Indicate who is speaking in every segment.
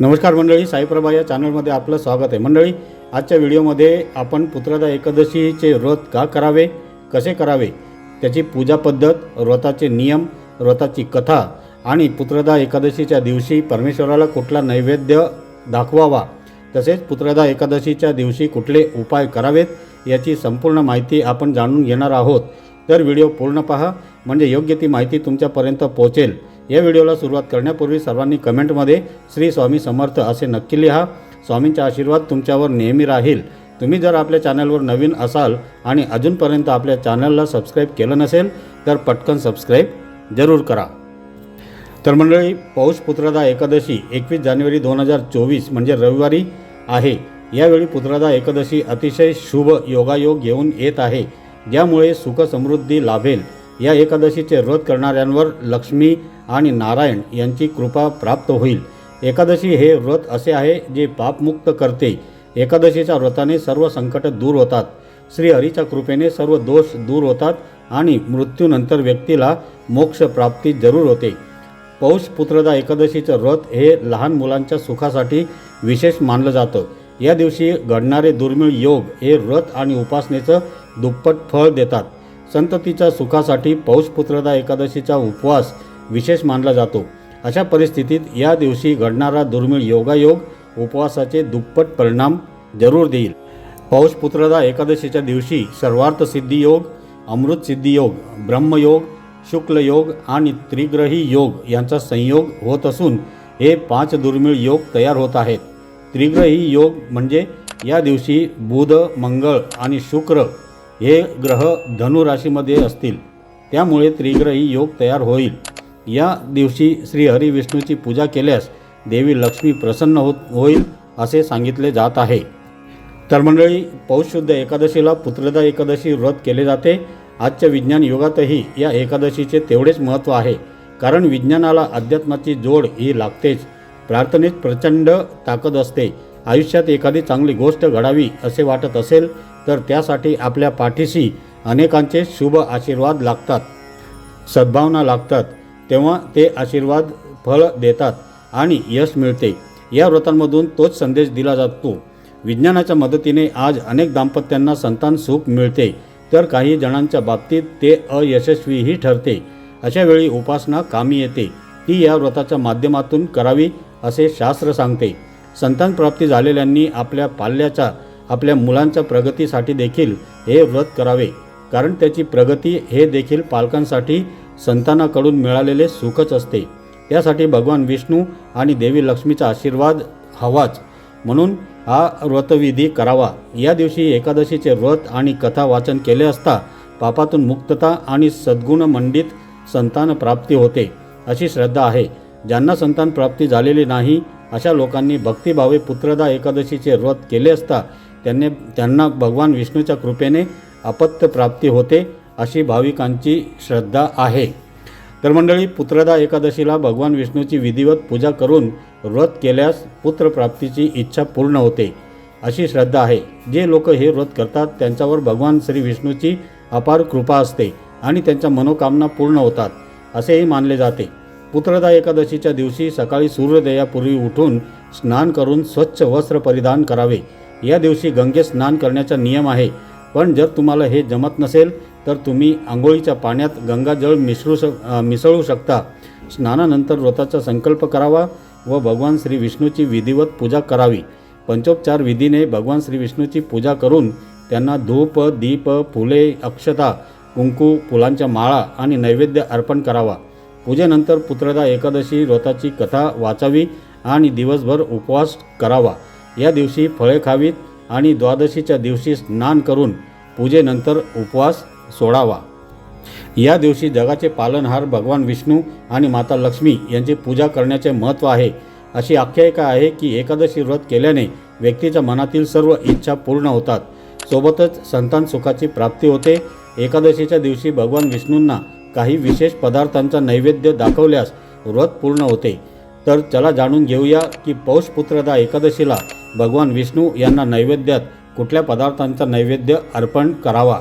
Speaker 1: नमस्कार मंडळी साईप्रभा या चॅनलमध्ये आपलं स्वागत आहे. मंडळी आजच्या व्हिडिओमध्ये आपण पुत्रदा एकादशीचे व्रत का करावे कसे करावे त्याची पूजा पद्धत व्रताचे नियम व्रताची कथा आणि पुत्रदा एकादशीच्या दिवशी परमेश्वराला कुठला नैवेद्य दाखवावा तसेच पुत्रदा एकादशीच्या दिवशी कुठले उपाय करावेत याची संपूर्ण माहिती आपण जाणून घेणार आहोत. तर व्हिडिओ पूर्ण पहा म्हणजे योग्य ती माहिती तुमच्यापर्यंत पोहोचेल. या व्हिडिओला सुरुवात करण्यापूर्वी सर्वांनी कमेंटमध्ये श्री स्वामी समर्थ असे नक्की लिहा. स्वामींचा आशीर्वाद तुमच्यावर नेहमी राहील. तुम्ही जर आपल्या चॅनलवर नवीन असाल आणि अजूनपर्यंत आपल्या चॅनलला सबस्क्राईब केलं नसेल तर पटकन सबस्क्राईब जरूर करा. तर मंडळी पौष पुत्रदा एकादशी एकवीस जानेवारी दोन हजार चोवीस म्हणजे रविवारी आहे. यावेळी पुत्रदा एकादशी अतिशय शुभ योगायोग घेऊन येत आहे. ज्यामुळे सुखसमृद्धी लाभेल. या एकादशीचे व्रत करणाऱ्यांवर लक्ष्मी आणि नारायण यांची कृपा प्राप्त होईल. एकादशी हे व्रत असे आहे जे पापमुक्त करते. एकादशीच्या व्रताने सर्व संकट दूर होतात. श्री हरीच्या कृपेने सर्व दोष दूर होतात आणि मृत्यूनंतर व्यक्तीला मोक्ष प्राप्ती जरूर होते. पौष पुत्रदा एकादशीचं व्रत हे लहान मुलांच्या सुखासाठी विशेष मानलं जातं. या दिवशी घडणारे दुर्मिळ योग हे व्रत आणि उपासनेचं दुप्पट फळ देतात. संततीच्या सुखासाठी पौषपुत्रदा एकादशीचा उपवास विशेष मानला जातो. अशा परिस्थितीत या दिवशी घडणारा दुर्मिळ योगायोग उपवासाचे दुप्पट परिणाम जरूर देईल. पौषपुत्रदा एकादशीच्या दिवशी सर्वार्थ सिद्धी योग अमृत सिद्धी योग ब्रह्मयोग शुक्लयोग आणि त्रिग्रही योग यांचा संयोग होत असून हे पाच दुर्मिळ योग तयार होत आहेत. त्रिग्रही योग म्हणजे या दिवशी बुध मंगळ आणि शुक्र हे ग्रह धनुराशीमध्ये असतील. त्यामुळे त्रिग्रही योग तयार होईल. या दिवशी श्रीहरी विष्णूची पूजा केल्यास देवी लक्ष्मी प्रसन्न होत होईल असे सांगितले जात आहे. तर मंडळी पौष शुद्ध एकादशीला पुत्रदा एकादशी व्रत केले जाते. आजच्या विज्ञान युगातही या एकादशीचे तेवढेच महत्त्व आहे. कारण विज्ञानाला अध्यात्माची जोड ही लागतेच. प्रार्थनेत प्रचंड ताकद असते. आयुष्यात एखादी चांगली गोष्ट घडावी असे वाटत असेल तर त्यासाठी आपल्या पाठीशी अनेकांचे शुभ आशीर्वाद लागतात. सद्भावना लागतात. तेव्हा ते आशीर्वाद फळ देतात आणि यश मिळते. या व्रतांमधून तोच संदेश दिला जातो. विज्ञानाच्या मदतीने आज अनेक दाम्पत्यांना संतान सुख मिळते. तर काही जणांच्या बाबतीत ते अयशस्वीही ठरते. अशा वेळी उपासना कामी येते. ती या व्रताच्या माध्यमातून करावी असे शास्त्र सांगते. संतानप्राप्ती झालेल्यांनी आपल्या पाल्याच्या आपल्या मुलांच्या प्रगतीसाठी देखील हे व्रत करावे. कारण त्याची प्रगती हे देखील पालकांसाठी संतानाकडून मिळालेले सुखच असते. त्यासाठी भगवान विष्णू आणि देवी लक्ष्मीचा आशीर्वाद हवाच. म्हणून हा व्रतविधी करावा. या दिवशी एकादशीचे व्रत आणि कथा वाचन केले असता पापातून मुक्तता आणि सद्गुणमंडित संतान प्राप्ती होते अशी श्रद्धा आहे. ज्यांना संतान प्राप्ती झालेली नाही अशा लोकांनी भक्तिभावे पुत्रदा एकादशीचे व्रत केले असता त्यांनी त्यांना भगवान विष्णूच्या कृपेने अपत्य प्राप्ती होते अशी भाविकांची श्रद्धा आहे. तर मंडळी पुत्रदा एकादशीला भगवान विष्णूची विधिवत पूजा करून व्रत केल्यास पुत्रप्राप्तीची इच्छा पूर्ण होते अशी श्रद्धा आहे. जे लोक हे व्रत करतात त्यांच्यावर भगवान श्री विष्णूची अपार कृपा असते आणि त्यांच्या मनोकामना पूर्ण होतात असेही मानले जाते. पुत्रदा एकादशीच्या दिवशी सकाळी सूर्योदयापूर्वी उठून स्नान करून स्वच्छ वस्त्र परिधान करावे. या दिवशी गंगे स्नान करण्याचा नियम आहे. पण जर तुम्हाला हे जमत नसेल तर तुम्ही आंघोळीच्या पाण्यात गंगाजळ मिसळू शक मिसळू शकता. स्नानानंतर व्रताचा संकल्प करावा व भगवान श्री विष्णूची विधिवत पूजा करावी. पंचोपचार विधीने भगवान श्री विष्णूची पूजा करून त्यांना धूप दीप फुले अक्षता कुंकू फुलांच्या माळा आणि नैवेद्य अर्पण करावा. पूजेनंतर पुत्रदा एकादशी व्रताची कथा वाचावी आणि दिवसभर उपवास करावा. या दिवशी फळे खावीत आणि द्वादशीच्या दिवशी स्नान करून पूजेनंतर उपवास सोडावा. या दिवशी जगाचे पालनहार भगवान विष्णू आणि माता लक्ष्मी यांची पूजा करण्याचे महत्त्व आहे. अशी आख्यायिका आहे की एकादशी व्रत केल्याने व्यक्तीच्या मनातील सर्व इच्छा पूर्ण होतात. सोबतच संतान सुखाची प्राप्ती होते. एकादशीच्या दिवशी भगवान विष्णूंना काही विशेष पदार्थांचा नैवेद्य दाखवल्यास व्रत पूर्ण होते. तर चला जाणून घेऊया की पौषपुत्रदा एकादशीला भगवान विष्णू यांना नैवेद्यात कुठल्या पदार्थांचा नैवेद्य अर्पण करावा?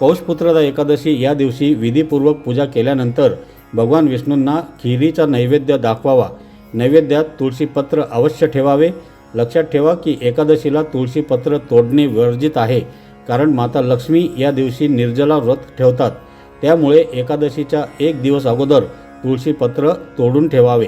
Speaker 1: पौषपुत्रदा एकादशी या दिवशी विधीपूर्वक पूजा केल्यानंतर भगवान विष्णूंना खिरीचा नैवेद्य दाखवावा. नैवेद्यात तुळशीपत्र अवश्य ठेवावे. लक्षात ठेवा की एकादशीला तुळशीपत्र तोडणे वर्जित आहे. कारण माता लक्ष्मी या दिवशी निर्जला व्रत ठेवतात. त्यामुळे एकादशीच्या एक दिवस अगोदर तुळशीपत्र तोडून ठेवावे.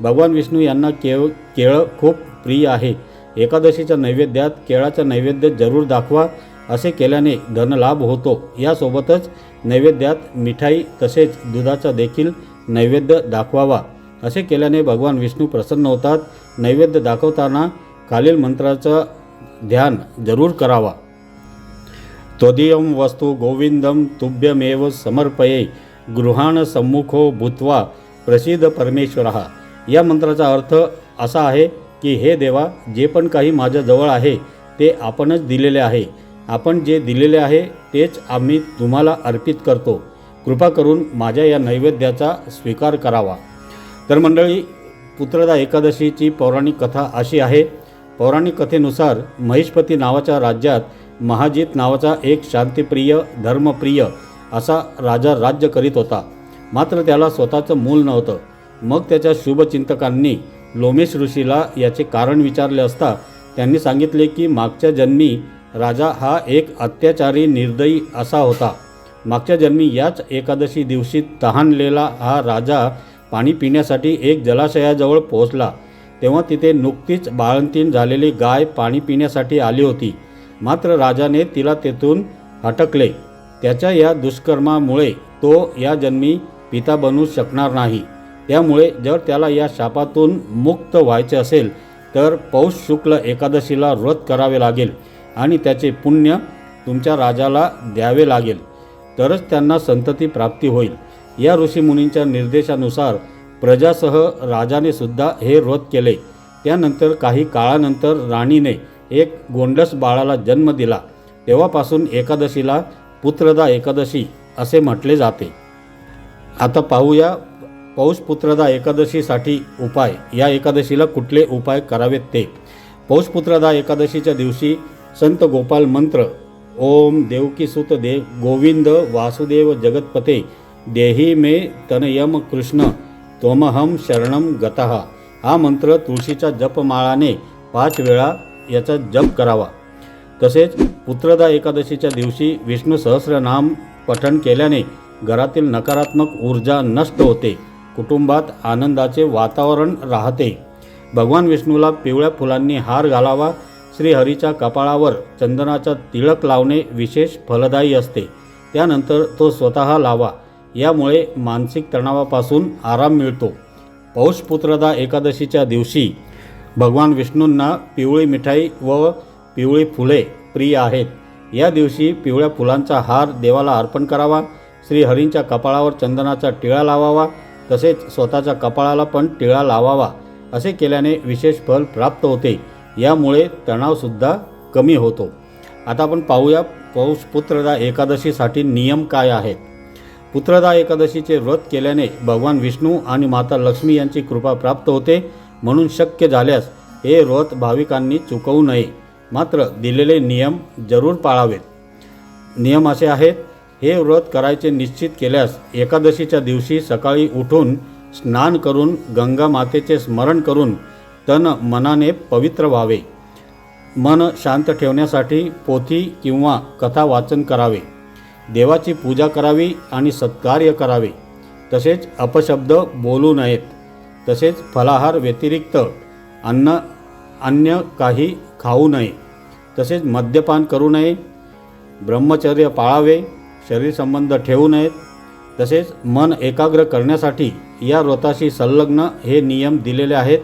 Speaker 1: भगवान विष्णू यांना केळ केळं खूप प्रिय आहे. एकादशीच्या नैवेद्यात केळाचं नैवेद्य जरूर दाखवा असे केल्याने धनलाभ होतो. यासोबतच नैवेद्यात मिठाई तसेच दुधाचा देखील नैवेद्य दाखवावा. असे केल्याने भगवान विष्णू प्रसन्न होतात. नैवेद्य दाखवताना खालील मंत्राचं ध्यान जरूर करावा. त्वदीयं वस्तु गोविंदं तुभ्यमेव समर्पये। गृहाण सम्मुखो भूत्वा प्रसिद्ध परमेश्वरः। या मंत्राचा अर्थ असा आहे की हे देवा जे पण काही माझ्याजवळ आहे ते आपणच दिलेले आहे. आपण जे दिलेले आहे तेच आम्ही तुम्हाला अर्पित करतो. कृपा करून माझ्या या नैवेद्याचा स्वीकार करावा. तर मंडळी पुत्रदा एकादशीची पौराणिक कथा अशी आहे. पौराणिक कथेनुसार महिष्पती नावाच्या राज्यात महाजित नावाचा एक शांतिप्रिय धर्मप्रिय असा राजा राज्य करीत होता. मात्र त्याला स्वतःचं मूल नव्हतं. मग त्याच्या शुभचिंतकांनी लोमेश ऋषीला याचे कारण विचारले असता त्यांनी सांगितले की मागच्या जन्मी राजा हा एक अत्याचारी निर्दयी असा होता. मागच्या जन्मी याच एकादशी दिवशी तहानलेला हा राजा पाणी पिण्यासाठी एक जलाशयाजवळ पोहोचला. तेव्हा तिथे नुकतीच बाळंतीण झालेली गाय पाणी पिण्यासाठी आली होती. मात्र राजाने तिला तेथून हटकले त्याच्या या दुष्कर्मामुळे तो या जन्मी पिता बनू शकणार नाही. त्यामुळे जर त्याला या शापातून मुक्त व्हायचे असेल तर पौष शुक्ल एकादशीला व्रत करावे लागेल आणि त्याचे पुण्य तुमच्या राजाला द्यावे लागेल. तरच त्यांना संतती प्राप्ती होईल. या ऋषीमुनींच्या निर्देशानुसार प्रजासह राजाने सुद्धा हे व्रत केले. त्यानंतर काही काळानंतर राणीने एक गोंडस बाळाला जन्म दिला. तेव्हापासून एकादशीला पुत्रदा एकादशी असे म्हटले जाते. आता पाहूया पौष पुत्रदा एकादशीसाठी उपाय. या एकादशीला कुठले उपाय करावेत ते? पौषपुत्रदा एकादशीच्या दिवशी संत गोपाल मंत्र ओम देवकीसुत दे गोविंद वासुदेव जगतपते देही मे तनयम कृष्ण तोमहम शरणम गतः. हा मंत्र तुळशीच्या जपमाळाने पाच वेळा याचा जप करावा. तसेच पुत्रदा एकादशीच्या दिवशी विष्णू सहस्रनाम पठण केल्याने घरातील नकारात्मक ऊर्जा नष्ट होते. कुटुंबात आनंदाचे वातावरण राहते. भगवान विष्णूला पिवळ्या फुलांनी हार घालावा श्रीहरीच्या कपाळावर चंदनाचा तिळक लावणे विशेष फलदायी असते. त्यानंतर तो स्वतः लावा. यामुळे मानसिक तणावापासून आराम मिळतो. पौष पुत्रदा एकादशीच्या दिवशी भगवान विष्णूंना पिवळी मिठाई व पिवळी फुले प्रिय आहेत. या दिवशी पिवळ्या फुलांचा हार देवाला अर्पण करावा श्रीहरींच्या कपाळावर चंदनाचा टिळा लावावा तसेच स्वतःच्या कपाळाला पण टिळा लावावा असे केल्याने विशेष फल प्राप्त होते. यामुळे तणावसुद्धा कमी होतो. आता आपण पाहूया पौष पुत्रदा एकादशीसाठी नियम काय आहेत. पुत्रदा एकादशीचे व्रत केल्याने भगवान विष्णू आणि माता लक्ष्मी यांची कृपा प्राप्त होते. म्हणून शक्य झाल्यास हे व्रत भाविकांनी चुकवू नये. मात्र दिलेले नियम जरूर पाळावेत. नियम असे आहेत हे व्रत करायचे निश्चित केल्यास एकादशीच्या दिवशी सकाळी उठून स्नान करून गंगा मातेचे स्मरण करून तन मनाने पवित्र व्हावे. मन शांत ठेवण्यासाठी पोथी किंवा कथा वाचन करावे. देवाची पूजा करावी आणि सत्कार्य करावे. तसेच अपशब्द बोलू नयेत. तसेच फलाहार व्यतिरिक्त अन्न अन्य काही खाऊ नये. तसेच मद्यपान करू नये. ब्रह्मचर्य पाळावे. शरीरसंबंध ठेवू नयेत. तसेच मन एकाग्र करण्यासाठी या व्रताशी संलग्न हे नियम दिलेले आहेत.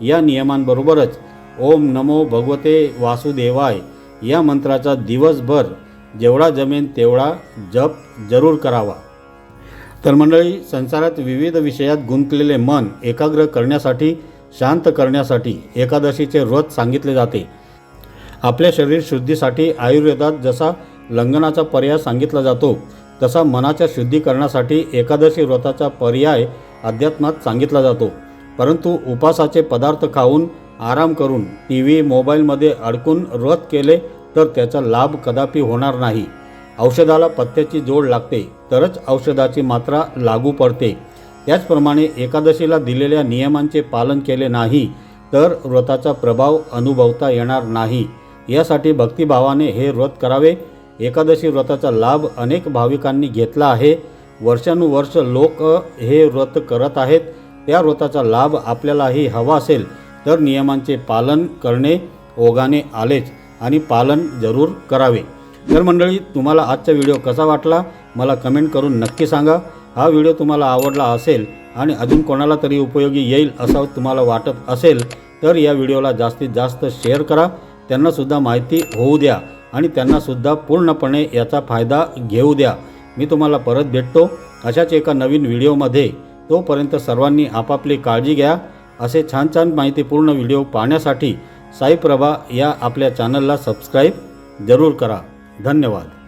Speaker 1: या नियमांबरोबरच ओम नमो भगवते वासुदेवाय या मंत्राचा दिवसभर जेवढा जमेन तेवढा जप जरूर करावा. तर मंडळी संसारात विविध विषयात गुंतलेले मन एकाग्र करण्यासाठी शांत करण्यासाठी एकादशीचे व्रत सांगितले जाते. आपल्या शरीर शुद्धीसाठी आयुर्वेदात जसा लंघनाचा पर्याय सांगितला जातो तसा मनाच्या शुद्धीकरणासाठी एकादशी व्रताचा पर्याय अध्यात्मात सांगितला जातो. परंतु उपासाचे पदार्थ खाऊन आराम करून टी व्ही मोबाईलमध्ये अडकून व्रत केले तर त्याचा लाभ कदापि होणार नाही. औषधाला पथ्याची जोड लागते तरच औषधाची मात्रा लागू पडते. त्याचप्रमाणे एकादशीला दिलेल्या नियमांचे पालन केले नाही तर व्रताचा प्रभाव अनुभवता येणार नाही. यासाठी भक्तिभावाने हे व्रत करावे. एकादशी व्रताचा लाभ अनेक भाविकांनी घेतला आहे. वर्षानुवर्ष लोक हे व्रत करत आहेत. त्या व्रताचा लाभ आपल्यालाही हवा असेल तर नियमांचे पालन करणे ओघाने आलेच आणि पालन जरूर करावे. तर मंडळी तुम्हाला आजचा व्हिडिओ कसा वाटला मला कमेंट करून नक्की सांगा. हा व्हिडिओ तुम्हाला आवडला असेल आणि अजून कोणाला तरी उपयोगी येईल असं तुम्हाला वाटत असेल तर या व्हिडिओला जास्तीत जास्त शेअर करा. त्यांनासुद्धा माहिती होऊ द्या आणि त्यांनासुद्धा पूर्णपणे याचा फायदा घेऊ द्या. मी तुम्हाला परत भेटतो अशाच एका नवीन व्हिडिओमध्ये. तोपर्यंत सर्वांनी आपापली काळजी घ्या. असे छान छान माहितीपूर्ण व्हिडिओ पाहण्यासाठी साईप्रभा या आपल्या चॅनलला सबस्क्राईब जरूर करा. धन्यवाद.